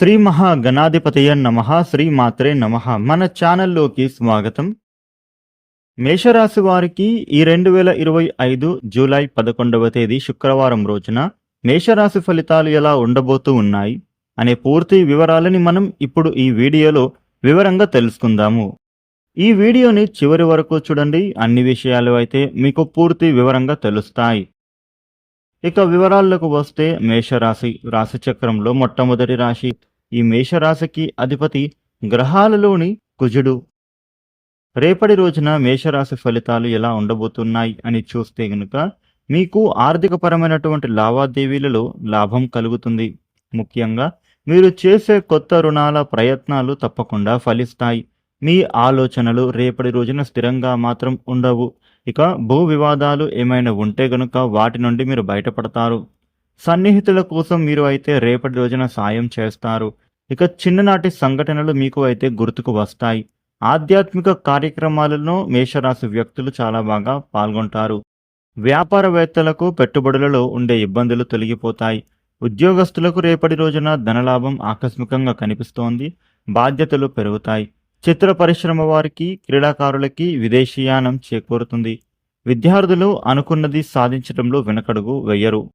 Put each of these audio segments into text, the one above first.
శ్రీ మహా గణాధిపతయ నమ శ్రీ మాత్రే నమ. మన ఛానల్లోకి స్వాగతం. మేషరాశి వారికి ఈ రెండు వేల ఇరవై ఐదు జూలై పదకొండవ తేదీ శుక్రవారం రోజున మేషరాశి ఫలితాలు ఎలా ఉండబోతూ ఉన్నాయి అనే పూర్తి వివరాలని మనం ఇప్పుడు ఈ వీడియోలో వివరంగా తెలుసుకుందాము. ఈ వీడియోని చివరి వరకు చూడండి. అన్ని విషయాలు అయితే మీకు పూర్తి వివరంగా తెలుస్తాయి. ఇక వివరాల్లోకి వస్తే మేషరాశి రాశిచక్రంలో మొట్టమొదటి రాశి. ఈ మేషరాశికి అధిపతి గ్రహాలలోని కుజుడు. రేపటి రోజున మేషరాశి ఫలితాలు ఎలా ఉండబోతున్నాయి అని చూస్తే గనుక మీకు ఆర్థికపరమైనటువంటి లావాదేవీలలో లాభం కలుగుతుంది. ముఖ్యంగా మీరు చేసే కొత్త రుణాల ప్రయత్నాలు తప్పకుండా ఫలిస్తాయి. మీ ఆలోచనలు రేపటి రోజున స్థిరంగా మాత్రం ఉండవు. ఇక భూ వివాదాలు ఏమైనా ఉంటే గనుక వాటి నుండి మీరు బయటపడతారు. సన్నిహితుల కోసం మీరు అయితే రేపటి రోజున సాయం చేస్తారు. ఇక చిన్ననాటి సంఘటనలు మీకు అయితే గుర్తుకు వస్తాయి. ఆధ్యాత్మిక కార్యక్రమాలలో మేషరాశి వ్యక్తులు చాలా బాగా పాల్గొంటారు. వ్యాపారవేత్తలకు పెట్టుబడులలో ఉండే ఇబ్బందులు తొలగిపోతాయి. ఉద్యోగస్తులకు రేపటి రోజున ధనలాభం ఆకస్మికంగా కనిపిస్తోంది. బాధ్యతలు పెరుగుతాయి. చిత్ర పరిశ్రమ వారికి క్రీడాకారులకి విదేశీయానం చేకూరుతుంది. విద్యార్థులు అనుకున్నది సాధించడంలో వెనకడుగు వెయ్యరు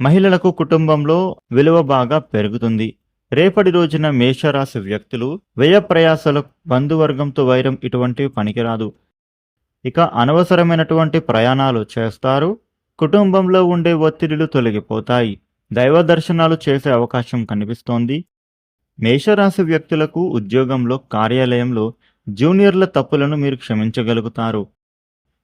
మహిళలకు కుటుంబంలో విలువ బాగా పెరుగుతుంది. రేపటి రోజున మేషరాశి వ్యక్తులు వ్యయ ప్రయాసలు బంధువర్గంతో వైరం ఇటువంటివి పనికిరాదు. ఇక అనవసరమైనటువంటి ప్రయాణాలు చేస్తారు. కుటుంబంలో ఉండే ఒత్తిడిలు తొలగిపోతాయి. దైవ దర్శనాలు చేసే అవకాశం కనిపిస్తోంది. మేషరాశి వ్యక్తులకు ఉద్యోగంలో కార్యాలయంలో జూనియర్ల తప్పులను మీరు క్షమించగలుగుతారు.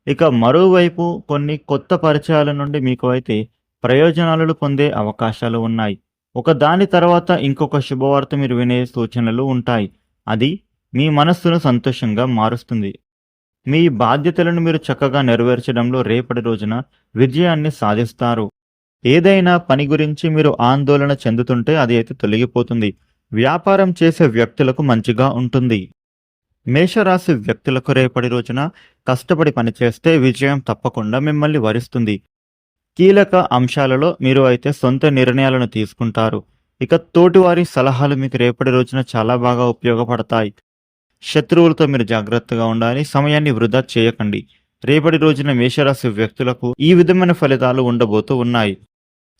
ఇక మరోవైపు కొన్ని కొత్త పరిచయాల నుండి మీకు అయితే ప్రయోజనాలను పొందే అవకాశాలు ఉన్నాయి. ఒక దాని తర్వాత ఇంకొక శుభవార్త మీరు వినే సూచనలు ఉంటాయి. అది మీ మనస్సును సంతోషంగా మారుస్తుంది. మీ బాధ్యతలను మీరు చక్కగా నెరవేర్చడంలో రేపటి రోజున విజయాన్ని సాధిస్తారు. ఏదైనా పని గురించి మీరు ఆందోళన చెందుతుంటే అది అయితే తొలగిపోతుంది. వ్యాపారం చేసే వ్యక్తులకు మంచిగా ఉంటుంది. మేషరాశి వ్యక్తులకు రేపటి రోజున కష్టపడి పనిచేస్తే విజయం తప్పకుండా మిమ్మల్ని వరిస్తుంది. కీలక అంశాలలో మీరు అయితే సొంత నిర్ణయాలను తీసుకుంటారు. ఇక తోటివారి సలహాలు మీకు రేపటి రోజున చాలా బాగా ఉపయోగపడతాయి. శత్రువులతో మీరు జాగ్రత్తగా ఉండాలి సమయాన్ని వృధా చేయకండి. రేపటి రోజున మేషరాశి వ్యక్తులకు ఈ విధమైన ఫలితాలు ఉండబోతూ ఉన్నాయి.